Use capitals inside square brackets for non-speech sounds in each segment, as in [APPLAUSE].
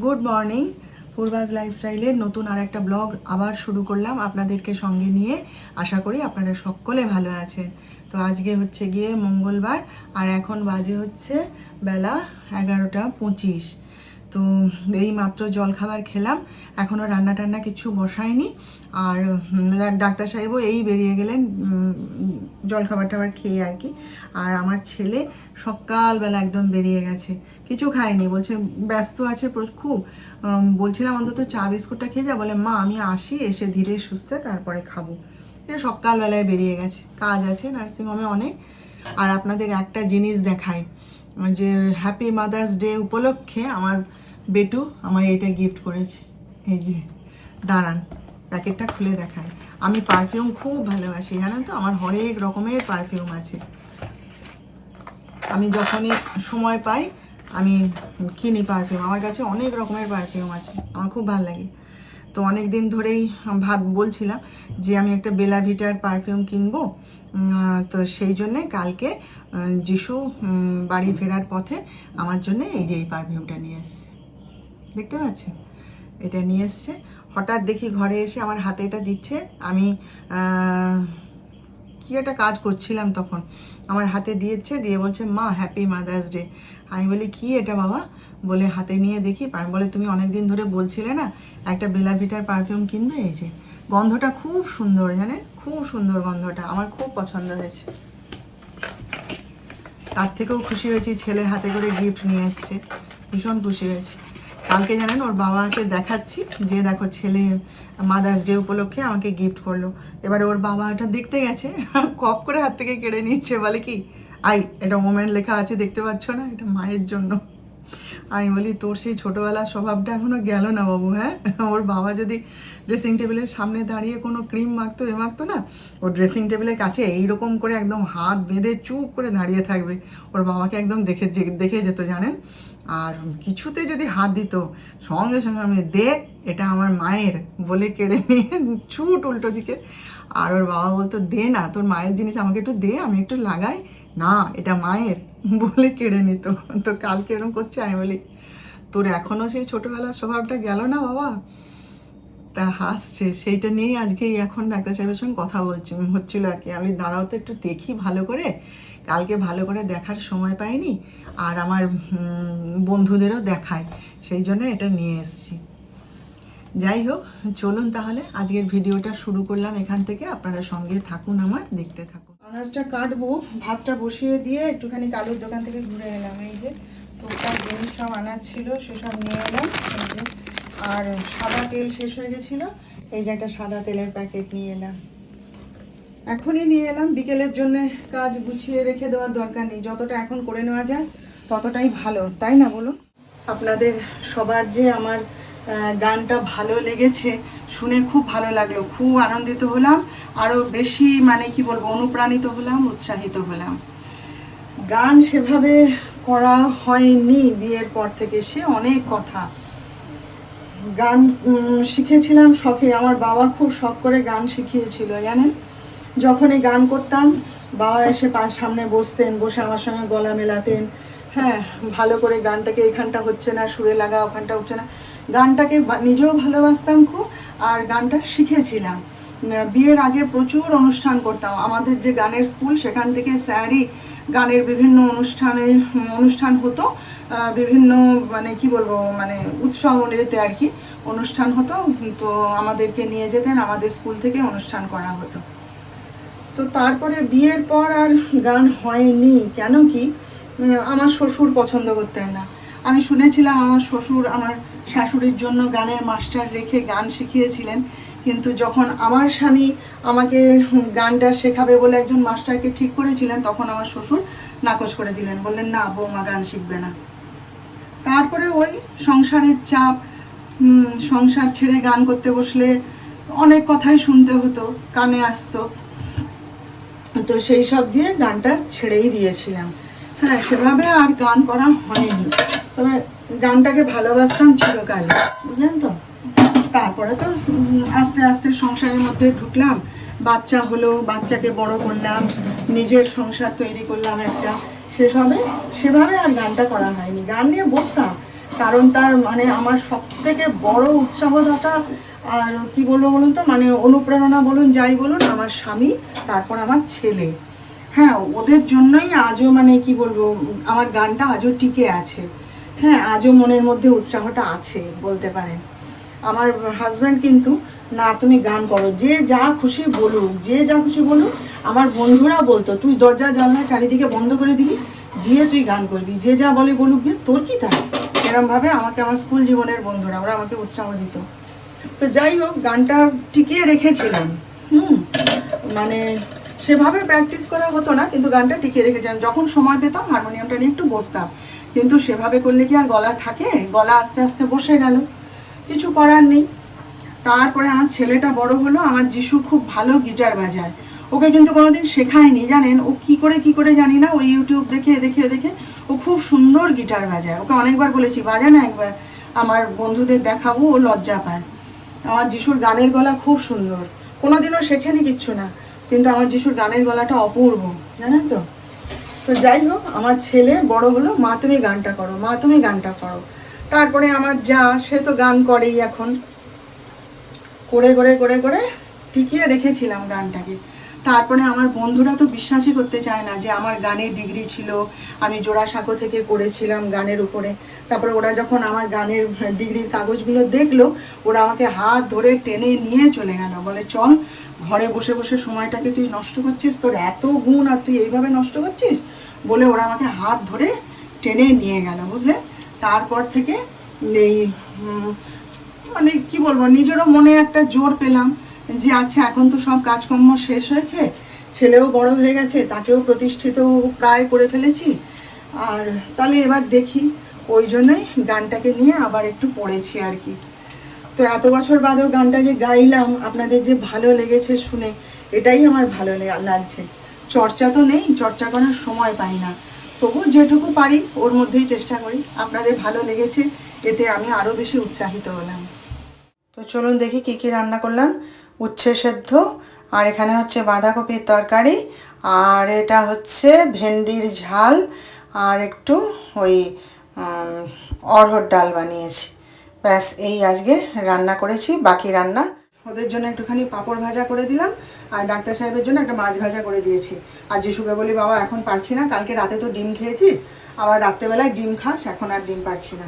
Good morning পূর্বাজ লাইফস্টাইলের নতুন আর একটা blog আবার শুরু করলাম আপনাদেরকে সঙ্গে নিয়ে। আশা করি আপনারা সকলে ভালো আছেন। তো আজকে হচ্ছে গিয়ে মঙ্গলবার, আর এখন বাজে হচ্ছে বেলা এগারোটা পঁচিশ। তো এই মাত্র জলখাবার খেলাম এখনও রান্না টান্না কিছু বসায়নি। আর ডাক্তার সাহেবও এই বেরিয়ে গেলেন জলখাবার টাবার খেয়ে আর কি। আর আমার ছেলে সকালবেলা একদম বেরিয়ে গেছে, কিছু খায়নি। বলছে, ব্যস্ত আছে খুব বলছিলাম, অন্তত চা বিস্কুটটা খেয়ে যা। বলে, মা, আমি আসি, এসে ধীরে সুস্থে তারপরে খাব। এটা সকালবেলায় বেরিয়ে গেছে। কাজ আছে নার্সিংহোমে অনেক। আর আপনাদের একটা জিনিস দেখায় যে হ্যাপি মাদার্স ডে উপলক্ষে আমার বেটু আমার এটা গিফট করেছে। এই যে, দাঁড়ান, প্যাকেটটা খুলে দেখায় আমি পারফিউম খুব ভালোবাসি, জানেন তো? আমার হরেক রকমের পারফিউম আছে। আমি যখনই সময় পাই, আমি কিনি পারফিউম আমার কাছে অনেক রকমের পারফিউম আছে, আমার খুব ভালো লাগে। তো অনেক দিন ধরেই ভাব, বলছিলাম যে আমি একটা বেলা ভিটার পারফিউম কিনবো। তো সেই জন্যে কালকে যিশু বাড়ি ফেরার পথে আমার জন্য এই যে এই পারফিউমটা নিয়ে এসছে। দেখতে পাচ্ছেন? এটা নিয়ে এসছে। হঠাৎ দেখি ঘরে এসে আমার হাতে এটা দিচ্ছে। আমি কি একটা কাজ করছিলাম তখন। আমার হাতে দিয়েছে, দিয়ে বলছে, মা হ্যাপি মাদার্স ডে আমি বলি, কি এটা বাবা? বলে, হাতে নিয়ে দেখি বলে, তুমি অনেক দিন ধরে বলছিলে না, একটা বেলা ভিটার পারফিউম কিনবে? এই যে, গন্ধটা খুব সুন্দর, জানেন? খুব সুন্দর গন্ধটা, আমার খুব পছন্দ হয়েছে। তার থেকেও খুশি হয়েছি ছেলে হাতে করে গিফট নিয়ে এসছে। ভীষণ খুশি হয়েছি। কালকে জানেন ওর বাবাকে দেখাচ্ছি, যে দেখো ছেলে মাদার্স ডে উপলক্ষে আমাকে গিফট করল। এবারে ওর বাবা এটা দেখতে গেছে, [LAUGHS] কপ করে হাত থেকে কেড়ে নিচ্ছে বলে কি, আই, এটা মোমেন্ট লেখা আছে, দেখতে পাচ্ছ না, এটা মায়ের জন্য। আমি বলি, তোর সেই ছোটোবেলার স্বভাবটা এখনও গেল না বাবু হ্যাঁ? [LAUGHS] ওর বাবা যদি ড্রেসিং টেবিলের সামনে দাঁড়িয়ে কোনো ক্রিম মাখতো, এ মাখতো না, ও ড্রেসিং টেবিলের কাছে এইরকম করে একদম হাত বেঁধে চুপ করে দাঁড়িয়ে থাকবে। ওর বাবাকে একদম দেখে দেখে যেত, জানেন? আর কিছুতে যদি হাত দিত, সঙ্গে সঙ্গে আমি, দে, এটা আমার মায়ের বলে কেড়ে নিয়ে ছুট উল্টো দিকে। আর ওর বাবা বলতো, দে না, তোর মায়ের জিনিস আমাকে একটু দে, আমি একটু লাগাই। না, এটা মায়ের [LAUGHS] বলে কেড়ে নিত। তো কালকে এরকম করছে, আমি বলি, তোর এখনও সেই ছোটোবেলার স্বভাবটা গেল না বাবা? তা হাসছে। সেইটা নিয়েই আজকে এখন ডাক্তার সাহেবের সঙ্গে কথা বলছি। হচ্ছিল আর কি, আমি দাঁড়াও তো একটু দেখি ভালো করে। কালকে ভালো করে দেখার সময় পাইনি, আর আমার বন্ধুদেরও দেখায়, সেই জন্য এটা নিয়ে এসেছি। যাই হোক, চলুন তাহলে, আজকের ভিডিওটা শুরু করলাম এখান থেকে, আপনারা সঙ্গে থাকুন আমার, দেখতে থাকুন। আনাজটা কাটবো, ভাতটা বসিয়ে দিয়ে একটুখানি কালুর দোকান থেকে ঘুরে এলাম, এই যে টুকটাক জিনিস সব আনাজ ছিল সেসব নিয়ে এলাম আর সাদা তেল শেষ হয়ে গেছিল, এই যে একটা সাদা তেলের প্যাকেট নিয়ে এলাম। এখনই নিয়ে এলাম। বিকেলের জন্য কাজ গুছিয়ে রেখে দেওয়ার দরকার নেই। যতটা এখন করে নেওয়া যায়, ততটাই ভালো। তাই না বলুন? আপনাদের সবার যে আমার গানটা ভালো লেগেছে, শুনে খুব ভালো লাগল। খুব আনন্দিত হলাম। আরও বেশি মানে কি বলব, অনুপ্রাণিত হলাম, উৎসাহিত হলাম। গান সেভাবে করা হয়নি বিয়ের পর থেকে, সে অনেক কথা। গান শিখেছিলাম শখে। আমার বাবা খুব শখ করে গান শিখিয়েছিল, জানেন? যখনই গান করতাম, বাবা এসে পাশ সামনে বসতেন, বসে আমার সঙ্গে গলা মেলাতেন। হ্যাঁ ভালো করে গানটাকে এখানটা হচ্ছে না, সুরে লাগা ওখানটা হচ্ছে না। গানটাকে নিজেও ভালোবাসতাম খুব, আর গানটা শিখেছিলাম। বিয়ের আগে প্রচুর অনুষ্ঠান করতাম। আমাদের যে গানের স্কুল, সেখান থেকে স্যারই গানের বিভিন্ন অনুষ্ঠানে, অনুষ্ঠান হতো বিভিন্ন মানে কি বলব মানে উৎসব এতে আর কি অনুষ্ঠান হতো। তো আমাদেরকে নিয়ে যেতেন, আমাদের স্কুল থেকে অনুষ্ঠান করা হতো। তো তারপরে বিয়ের পর আর গান হয়নি। কেন কি? আমার শ্বশুর পছন্দ করতেন না। আমি শুনেছিলাম আমার শ্বশুর আমার শাশুড়ির জন্য গানের মাস্টার রেখে গান শিখিয়েছিলেন। কিন্তু যখন আমার স্বামী আমাকে গানটা শেখাবে বলে একজন মাস্টারকে ঠিক করেছিলেন, তখন আমার শ্বশুর নাকচ করে দিলেন। বললেন, না, বৌমা গান শিখবে না। তারপরে ওই সংসারের চাপ সংসার ছেড়ে গান করতে বসলে অনেক কথাই শুনতে হতো, কানে আসতো। তো সেই সব দিয়ে গানটা ছেড়েই দিয়েছিলাম। হ্যাঁ সেভাবে আর গান করা হয়নি। তবে গানটাকে ভালোবাসতাম চিরকাল, বুঝলেন তো? তারপরে তো আস্তে আস্তে সংসারের মধ্যে ঢুকলাম। বাচ্চা হলো, বাচ্চাকে বড় করলাম, নিজের সংসার তৈরি করলাম একটা। সেসবে সেভাবে আর গানটা করা হয়নি। গান নিয়ে বসতাম। কারণ তার মানে আমার সব থেকে বড় উৎসাহদাতা আর কি বলব বলুন তো? মানে অনুপ্রেরণা বলুন, যাই বলুন, আমার স্বামী, তারপর আমার ছেলে। হ্যাঁ ওদের জন্যই আজও মানে কি বলব, আমার গানটা আজও টিকে আছে। হ্যাঁ আজও মনের মধ্যে উৎসাহটা আছে বলতে পারেন। আমার হাজব্যান্ড কিন্তু, না, তুমি গান করো, যে যা খুশি বলুক, যে যা খুশি বলুক, আমার বন্ধুরা বলতো, তুই দরজা, জানলা চারিদিকে বন্ধ করে দিবি দিয়ে তুই গান করবি, যে যা বলে বলুক, গিয়ে তোর কি তাই? এরমভাবে আমাকে আমার স্কুল জীবনের বন্ধুরা, ওরা আমাকে উৎসাহ দিত। তো যাই হোক, গানটা টিকিয়ে রেখেছিলাম। হুম? মানে সেভাবে প্র্যাকটিস করা হতো না, কিন্তু গানটা টিকিয়ে রেখেছিলাম। যখন সময় পেতাম হারমোনিয়ামটা নিয়ে একটু বসতাম। কিন্তু সেভাবে করলে কি আর গলা থাকে? গলা আস্তে আস্তে বসে গেল। কিছু করার নেই। তারপরে আমার ছেলেটা বড় হলো, আমার যিশু খুব ভালো গিটার বাজায়। ওকে কিন্তু কোনোদিন শেখায়নি, জানেন? ও কি করে কি করে জানি না। ওই ইউটিউব দেখে দেখে দেখে ও খুব সুন্দর গিটার বাজায়। ওকে অনেকবার বলেছি, বাজা না একবার, আমার বন্ধুদের দেখাবো, ও লজ্জা পায়। আমার যিশুর গানের গলা খুব সুন্দর। কোনোদিনও শেখেনি কিচ্ছু না, কিন্তু আমার যিশুর গানের গলাটা অপূর্ব, জানেন তো? তো যাই হোক, আমার ছেলে বড় হলো, মা তুমি গানটা করো, মা তুমি গানটা করো। তারপরে আমার যা, সে তো গান করেই এখন। করে করে করে করে টিকিয়ে রেখেছিলাম গানটাকে। তারপরে আমার বন্ধুরা তো বিশ্বাসই করতে চায় না যে আমার গানের ডিগ্রি ছিল, আমি জোড়াসাঁকো থেকে করেছিলাম গানের উপরে। তারপরে ওরা যখন আমার গানের ডিগ্রির কাগজগুলো দেখল, ওরা আমাকে হাত ধরে টেনে নিয়ে চলে গেল। বলে, চল, ঘরে বসে বসে সময়টাকে তুই নষ্ট করছিস? তোর এত গুণ আর তুই এইভাবে নষ্ট করছিস? বলে ওরা আমাকে হাত ধরে টেনে নিয়ে গেল, বুঝলে? তারপর থেকে এই মানে কি বলব, নিজেরও মনে একটা জোর পেলাম। যে আচ্ছা এখন তো সব কাজকর্ম শেষ হয়েছে, ছেলেও বড় হয়ে গেছে, তাকেও প্রতিষ্ঠিত প্রায় করে ফেলেছি। আর তাহলে এবার দেখি, ওই জন্যই গানটাকে নিয়ে আবার একটু পড়েছি আর কি। তো এত বছর বাদেও গানটা যে গাইলাম, আপনাদের যে ভালো লেগেছে শুনে, এটাই আমার ভালো লাগছে। চর্চা তো নেই, চর্চা করার সময় পাই না। তবু যেটুকু পারি, ওর মধ্যেই চেষ্টা করি। আপনাদের ভালো লেগেছে, এতে আমি আরও বেশি উৎসাহিত হলাম। তো চলুন দেখি কি কি রান্না করলাম। উচ্ছে সেদ্ধ, আর এখানে হচ্ছে বাঁধাকপির তরকারি, আর এটা হচ্ছে ভেন্ডির ঝাল, আর একটু ওই অড়হর ডাল বানিয়েছি। ব্যাস, এই আজকে রান্না করেছি, বাকি রান্না। ওদের জন্য একটুখানি পাঁপড় ভাজা করে দিলাম, আর ডাক্তার সাহেবের জন্য একটা মাছ ভাজা করে দিয়েছি। আর যিশুকে বলি, বাবা, এখন পারছি না, কালকে রাতে তো ডিম খেয়েছিস, আবার রাত্রেবেলায় ডিম খাস, এখন আর ডিম পারছি না।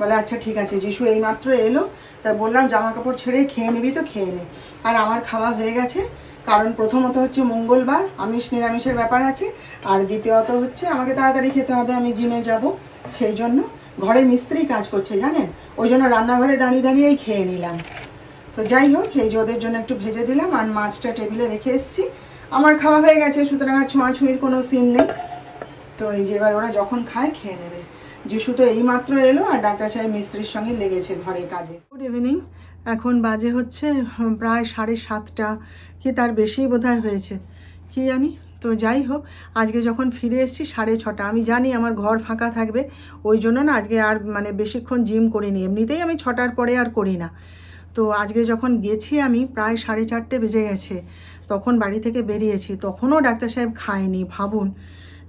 বলে আচ্ছা ঠিক আছে, যিশু এইমাত্র এলো, তা বললাম জামা কাপড় ছেড়ে খেয়ে নিবি তো, খেয়ে নে। আর আমার খাওয়া হয়ে গেছে, কারণ প্রথমত হচ্ছে মঙ্গলবার, আমিষ, নিরামিষের ব্যাপার আছে, আর দ্বিতীয়ত হচ্ছে আমাকে তাড়াতাড়ি খেতে হবে, আমি জিমে যাব, সেই জন্য ঘরে মিস্ত্রি কাজ করছে, জানেন? ওই জন্য রান্নাঘরে দাঁড়িয়ে দাঁড়িয়েই খেয়ে নিলাম। তো যাই হোক, এই যে ওদের জন্য একটু ভেজে দিলাম, আর মাছটা টেবিলে রেখে এসেছি। আমার খাওয়া হয়ে গেছে, সুতরাং আর ছোঁয়াছুঁয়ির কোনো সিন নেই। তো এই যে এবার ওরা যখন খায়, খেয়ে নেবে। যিশু তো এইমাত্র এলো আর ডাক্তার সাহেব মিস্ত্রির সঙ্গে লেগেছে ঘরে কাজে। গুড ইভিনিং এখন বাজে হচ্ছে প্রায় সাড়ে সাতটা। কি তার বেশি বোধহয় হয়েছে? কি জানি? তো যাই হোক, আজকে যখন ফিরে এসেছি সাড়ে ছটা। আমি জানি আমার ঘর ফাঁকা থাকবে, ওই জন্য না আজকে আর মানে বেশিক্ষণ জিম করিনি। এমনিতেই আমি ছটার পরে আর করি না। তো আজকে যখন গেছি আমি, প্রায় সাড়ে চারটে বেজে গেছে। তখন বাড়ি থেকে বেরিয়েছি। তখনও ডাক্তার সাহেব খায়নি, ভাবুন।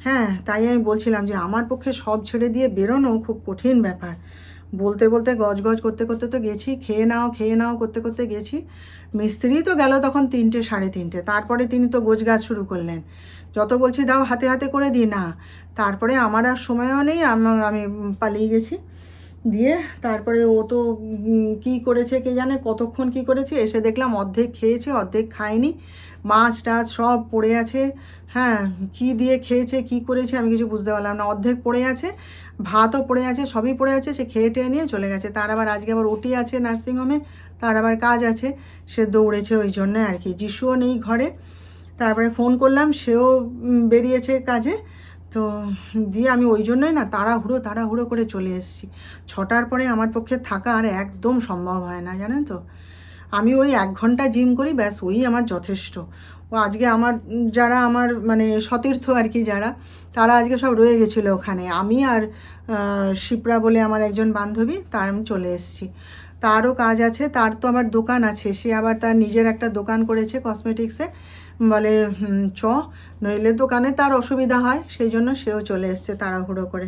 হ্যাঁ তাই আমি বলছিলাম যে আমার পক্ষে সব ছেড়ে দিয়ে বেরোনো খুব কঠিন ব্যাপার। বলতে বলতে গজ গজ করতে করতে তো গেছি, খেয়ে নাও খেয়ে নাও করতে করতে গেছি। মিস্ত্রি তো গেল তখন তিনটে, সাড়ে তিনটে। তারপরে তিনি তো গোছ গাছ শুরু করলেন। যত বলছি দাও হাতে হাতে করে দিই, না। তারপরে আমার আর সময়ও নেই, আমি পালিয়ে গেছি। দিয়ে তারপরে ও তো কী করেছে কে জানে, কতক্ষণ কি করেছে, এসে দেখলাম অর্ধেক খেয়েছে, অর্ধেক খায়নি। মাছ টাছ সব পড়ে আছে। হ্যাঁ কি দিয়ে খেয়েছে, কি করেছে আমি কিছু বুঝতে পারলাম না। অর্ধেক পড়ে আছে, ভাতও পড়ে আছে, সবই পড়ে আছে, সে খেয়ে টেয়ে নিয়ে চলে গেছে। তার আবার আজকে আবার ওটি আছে নার্সিংহোমে, তার আবার কাজ আছে, সে দৌড়েছে ওই জন্য আর কি। যিশুও নেই ঘরে। তারপরে ফোন করলাম, সেও বেরিয়েছে কাজে। তো দিয়ে আমি ওই জন্যই না তাড়াহুড়ো তাড়াহুড়ো করে চলে এসেছি। ছটার পরে আমার পক্ষে থাকা আর একদম সম্ভব হয় না, জানেন তো? আমি ওই এক ঘণ্টা জিম করি, ব্যাস ওই আমার যথেষ্ট। ও আজকে আমার, যারা আমার মানে সতীর্থ আর কি যারা, তারা আজকে সব রয়ে গেছিল ওখানে। আমি আর শিপ্রা বলে আমার একজন বান্ধবী, তার আমি চলে এসেছি। তারও কাজ আছে, তার তো আবার দোকান আছে, সে আবার তার নিজের একটা দোকান করেছে কসমেটিক্সে। বলে চ। নইলে দোকানে তার অসুবিধা হয়, সেই জন্য সেও চলে এসছে তাড়াহুড়ো করে।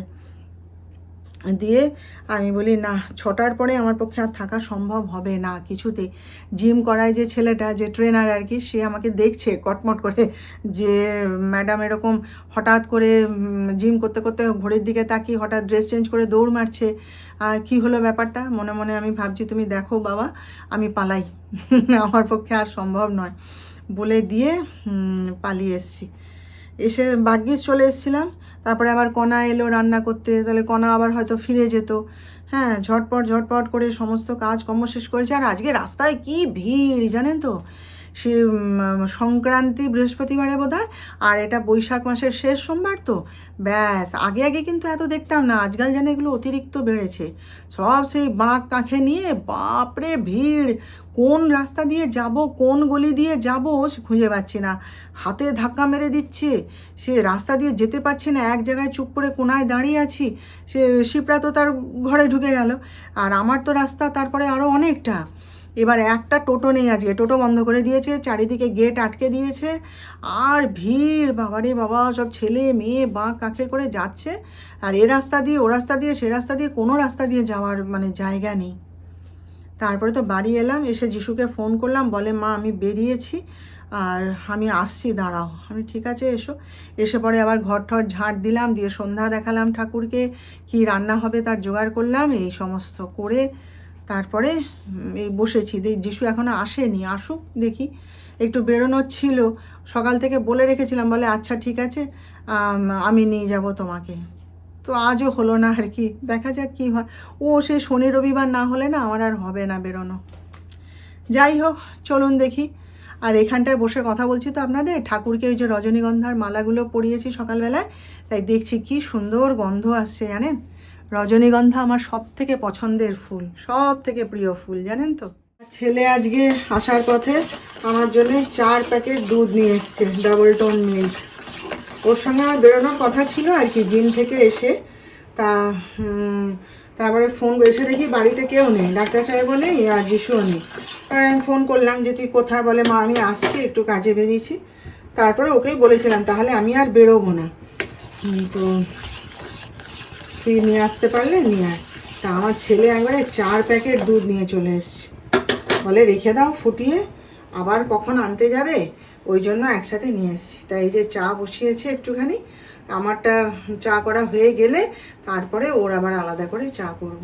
দিয়ে আমি বলি, না, ছটার পরে আমার পক্ষে আর থাকা সম্ভব হবে না কিছুতে। জিম করায় যে ছেলেটা, যে ট্রেনার আর কি, সে আমাকে দেখছে কটমট করে যে ম্যাডাম এরকম হঠাৎ করে জিম করতে করতে ঘড়ির দিকে তাকিয়ে হঠাৎ ড্রেস চেঞ্জ করে দৌড় মারছে। আর কী হলো ব্যাপারটা? মনে মনে আমি ভাবছি, তুমি দেখো বাবা, আমি পালাই। [LAUGHS] আমার পক্ষে আর সম্ভব নয়। বলে দিয়ে পালিয়ে এসছি। এসে ভাগ্যিস চলে এসেছিলাম। তারপরে আবার কণা এলো রান্না করতে, তাহলে কণা আবার হয়তো ফিরে যেত। হ্যাঁ ঝটপট ঝটপট করে সমস্ত কাজ কর্ম শেষ করেছে। আর আজকে রাস্তায় কি ভিড়, জানেন তো? সে সংক্রান্তি বৃহস্পতিবারে বোধ আর এটা বৈশাখ মাসের শেষ সোমবার তো। ব্যাস, আগে আগে কিন্তু এত দেখতাম না, আজকাল যেন এগুলো অতিরিক্ত বেড়েছে। সব সেই বাঁক কাঁখে নিয়ে, বাপরে ভিড়! কোন রাস্তা দিয়ে যাব, কোন গলি দিয়ে যাব সে খুঁজে পাচ্ছি না। হাতে ধাক্কা মেরে দিচ্ছে। সে রাস্তা দিয়ে যেতে পারছে না, এক জায়গায় চুপ করে কোনায় দাঁড়িয়ে আছি। সে শিপ্রা তো তার ঘরে ঢুকে গেল। আর আমার তো রাস্তা তারপরে আরও অনেকটা। এবার একটা টোটো নেই আজকে। টোটো বন্ধ করে দিয়েছে, চারিদিকে গেট আটকে দিয়েছে। আর ভিড়, বাবারে বাবা, সব ছেলে, মেয়ে, বাঁ কাঁখে করে যাচ্ছে। আর এ রাস্তা দিয়ে, ও রাস্তা দিয়ে, সে রাস্তা দিয়ে, কোনো রাস্তা দিয়ে যাওয়ার মানে জায়গা নেই। তারপরে তো বাড়ি এলাম, এসে যিশুকে ফোন করলাম, বলে, মা, আমি বেরিয়েছি, আর আমি আসছি, দাঁড়াও। আমি, ঠিক আছে, এসো। এসে পরে আবার ঘর ঠর ঝাঁট দিলাম, দিয়ে সন্ধ্যা দেখালাম ঠাকুরকে, কি রান্না হবে তার জোগাড় করলাম, এই সমস্ত করে তারপরে এই বসেছি। যিশু এখনও আসেনি, আসুক, দেখি। একটু বেরোনোর ছিল। সকাল থেকে বলে রেখেছিলাম, বলে আচ্ছা ঠিক আছে আমি নিয়ে যাব তোমাকে। তো আজও হলো না আর কি। দেখা যাক কি হয়। ও, সে শনি রবিবার না হলে না আমার আর হবে না বেরোনো। যাই হোক, চলুন দেখি। আর এখানটায় বসে কথা বলছি তো আপনাদের। ঠাকুরকে ওই যে রজনীগন্ধার মালাগুলো পরিয়েছি সকালবেলায়। তাই দেখছি কি সুন্দর গন্ধ আসছে, জানেন? রজনীগন্ধা আমার সব থেকে পছন্দের ফুল সব থেকে প্রিয় ফুল, জানেন তো? ছেলে আজকে আসার পথে আমার জন্য চার প্যাকেট দুধ নিয়ে এসছে, ডাবল টোন মিল্ক। ওর সঙ্গে আমার বেরোনোর কথা ছিল আর কি, জিম থেকে এসে। তা তারপরে ফোন এসে দেখি বাড়িতে কেউ নেই, ডাক্তার সাহেবও নেই আর যিশুও নেই। তারপরে আমি ফোন করলাম যে, তুই কোথায়? বলে, মা, আমি আসছি, একটু কাজে বেরিয়েছি। তারপরে ওকেই বলেছিলাম, তাহলে আমি আর বেরোবো না। তো তুই নিয়ে আসতে পারলে নিয়ে আয়। তা আমার ছেলে একবারে চার প্যাকেট দুধ নিয়ে চলে এসছে। বলে, রেখে দাও ফুটিয়ে, আবার কখন আনতে যাবে? ওই জন্য একসাথে নিয়ে এসছি। তাই এই যে চা বসিয়েছে একটুখানি, আমারটা চা করা হয়ে গেলে তারপরে ওর আবার আলাদা করে চা করব।